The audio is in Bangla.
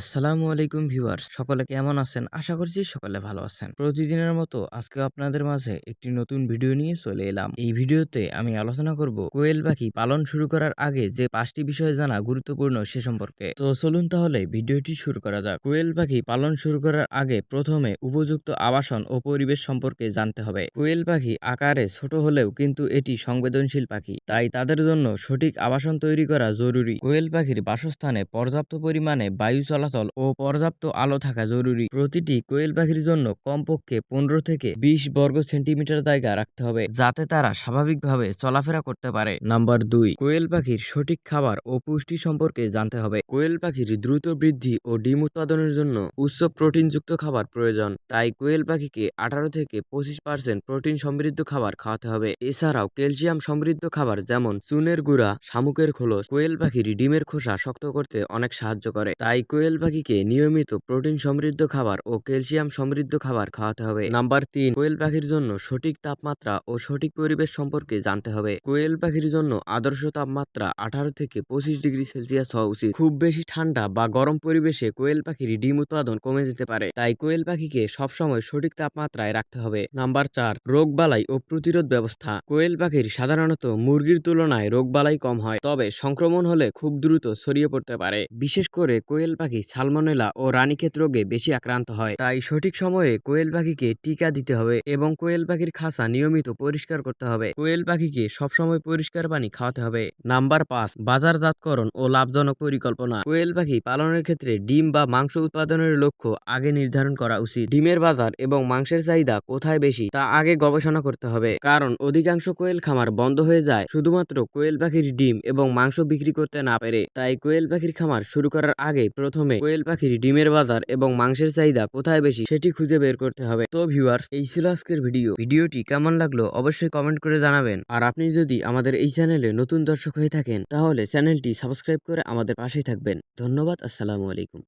আসসালামু আলাইকুম ভিউয়ার্স, সকলে কেমন আছেন? আশা করছি সকলে ভালো আছেন। প্রতিদিনের মতো আজকে আপনাদের মাঝে একটি নতুন ভিডিও নিয়ে চলে এলাম। এই ভিডিওতে আমি আলোচনা করব কোয়েল পাখি পালন শুরু করার আগে যে পাঁচটি বিষয় জানা গুরুত্বপূর্ণ সে সম্পর্কে। তো চলুন তাহলে ভিডিওটি শুরু করা যাক। কোয়েল পাখি পালন শুরু করার আগে প্রথমে উপযুক্ত আবাসন ও পরিবেশ সম্পর্কে জানতে হবে। কোয়েল পাখি আকারে ছোট হলেও কিন্তু এটি সংবেদনশীল পাখি, তাই তাদের জন্য সঠিক আবাসন তৈরি করা জরুরি। কোয়েল পাখির বাসস্থানে পর্যাপ্ত পরিমাণে বায়ু চলাচল ও পর্যাপ্ত আলো থাকা জরুরি। প্রতিটি কোয়েল পাখির জন্য কমপক্ষে পনেরো থেকে বিশ বর্গ সেন্টিমিটার জায়গা রাখতে হবে, যাতে তারা স্বাভাবিকভাবে চলাফেরা করতে পারে। নাম্বার দুই, কোয়েল পাখির সঠিক খাবার ও পুষ্টি সম্পর্কে জানতে হবে। কোয়েল পাখির দ্রুত বৃদ্ধি ও ডিম উৎপাদনের জন্য উচ্চ প্রোটিনযুক্ত খাবার প্রয়োজন, তাই কোয়েল পাখিকে আঠারো থেকে পঁচিশ পার্সেন্ট প্রোটিন সমৃদ্ধ খাবার খাওয়াতে হবে। এছাড়াও ক্যালসিয়াম সমৃদ্ধ খাবার যেমন চুনের গুঁড়া, শামুকের খোলস, কোয়েল পাখির ডিমের খোসা শক্ত করতে অনেক সাহায্য করে, তাই কোয়েল পাখিকে নিয়মিত প্রোটিন সমৃদ্ধ খাবার ও ক্যালসিয়াম সমৃদ্ধ খাবার খাওয়াতে হবে। নাম্বার তিন, কোয়েল পাখির জন্য সঠিক তাপমাত্রা ও সঠিক পরিবেশ সম্পর্কে জানতে হবে। কোয়েল পাখির জন্য আদর্শ তাপমাত্রা আঠারো থেকে পঁচিশ ডিগ্রি সেলসিয়াস হওয়া উচিত। খুব বেশি ঠান্ডা বা গরম পরিবেশে কোয়েল পাখির ডিম উৎপাদন কমে যেতে পারে। তাই কোয়েল পাখিকে সবসময় সঠিক তাপমাত্রায় রাখতে হবে। নাম্বার চার রোগবালাই ও প্রতিরোধ ব্যবস্থা। কোয়েল পাখির সাধারণত মুরগির তুলনায় রোগবালাই কম হয়, তবে সংক্রমণ হলে খুব দ্রুত ছড়িয়ে পড়তে পারে। বিশেষ করে কোয়েল পাখি সালমনেলা ও রানীক্ষেত রোগে বেশি আক্রান্ত হয়। তাই সঠিক সময়ে কোয়েল পাখিকে টিকা দিতে হবে এবং কোয়েল পাখির খাঁচা নিয়মিত পরিষ্কার করতে হবে। কোয়েল পাখিকে সবসময় পরিষ্কার পানি খাওয়াতে হবে। নাম্বার পাঁচ, বাজারজাতকরণ ও লাভজনক পরিকল্পনা। কোয়েল পাখি পালনের ক্ষেত্রে ডিম বা মাংস উৎপাদনের লক্ষ্য আগে নির্ধারণ করা উচিত। ডিমের বাজার এবং মাংসের চাহিদা কোথায় বেশি তা আগে গবেষণা করতে হবে। কারণ অধিকাংশ কোয়েল খামার বন্ধ হয়ে যায় শুধুমাত্র কোয়েল পাখির ডিম এবং মাংস বিক্রি করতে না পেরে। তাই কোয়েল পাখির খামার শুরু করার আগে প্রথমে কোয়েল পাখির ডিমের বাজার এবং মাংসের চাহিদা কোথায় বেশি সেটি খুঁজে বের করতে হবে। তো ভিউয়ার্স এই ছিল আজকের ভিডিও ভিডিওটি কেমন লাগল অবশ্যই কমেন্ট করে জানাবেন। আর আপনি যদি আমাদের এই চ্যানেলে নতুন দর্শক হয়ে থাকেন, তাহলে চ্যানেলটি সাবস্ক্রাইব করে আমাদের পাশেই থাকবেন। ধন্যবাদ, আসসালামু আলাইকুম।